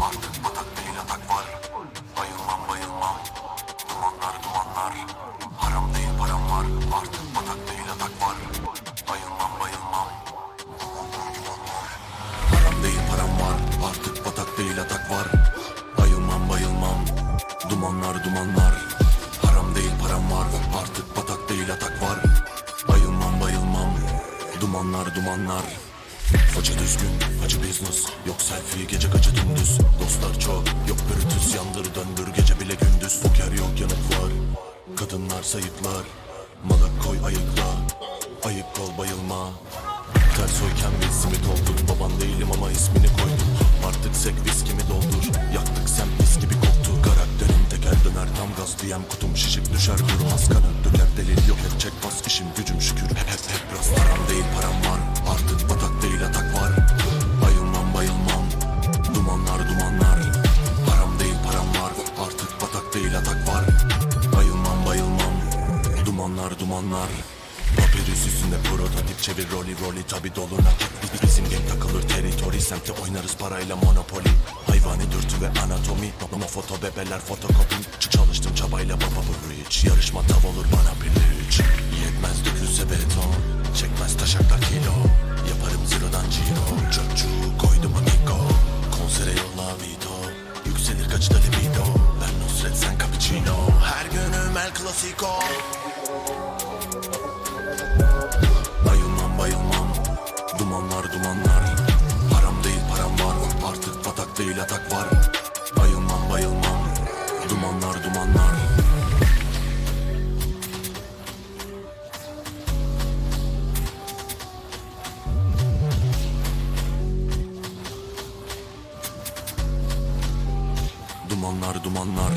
Artık batak değil atak var. Bayılmam bayılmam. Dumanlar dumanlar. Haram değil param var. Artık batak değil atak var. Bayılmam bayılmam. Dumanlar dumanlar Haram değil param var. Artık batak değil atak var. Bayılmam bayılmam. Dumanlar dumanlar. Haram değil param var. Artık batak değil atak var. Bayılmam bayılmam. Dumanlar dumanlar. Faça düzgün, faça business Yok selfie, gece kaçı dümdüz. Dostlar çok, yok pürütüz Yandır döndür, gece bile gündüz. Poker yok, yanık var. Kadınlar sayıklar. Malık koy ayıkla. Ayık ol bayılma. Ters oyken bir simit oldun Baban değilim ama ismini koydum. Artık sek viskimi doldur. Yaktık sen mis gibi koktu. Karakterim teker döner tam gaz diyem Kutum şişip düşer. Durmaz kanı Dumanlar Papyrus üstünde prototip çevir rolly rolly tabi dolu nakit Biz- Bizim game takılır teritori semtte oynarız parayla monopoli. Hayvani dürtü ve anatomi Ama foto bebeler fotokopi. Çalıştım çabayla baba bu rich Yarışma tav olur bana piliç Yetmez dökülse beton Çekmez taşaklar kilo. Yaparım zero'dan ciro. Çocuğu koydum amigo. Konsere yolla video Yükselir kaçta libido. Ben Nusret sen cappuccino. Her günüm el clasico Dumanlar dumanlar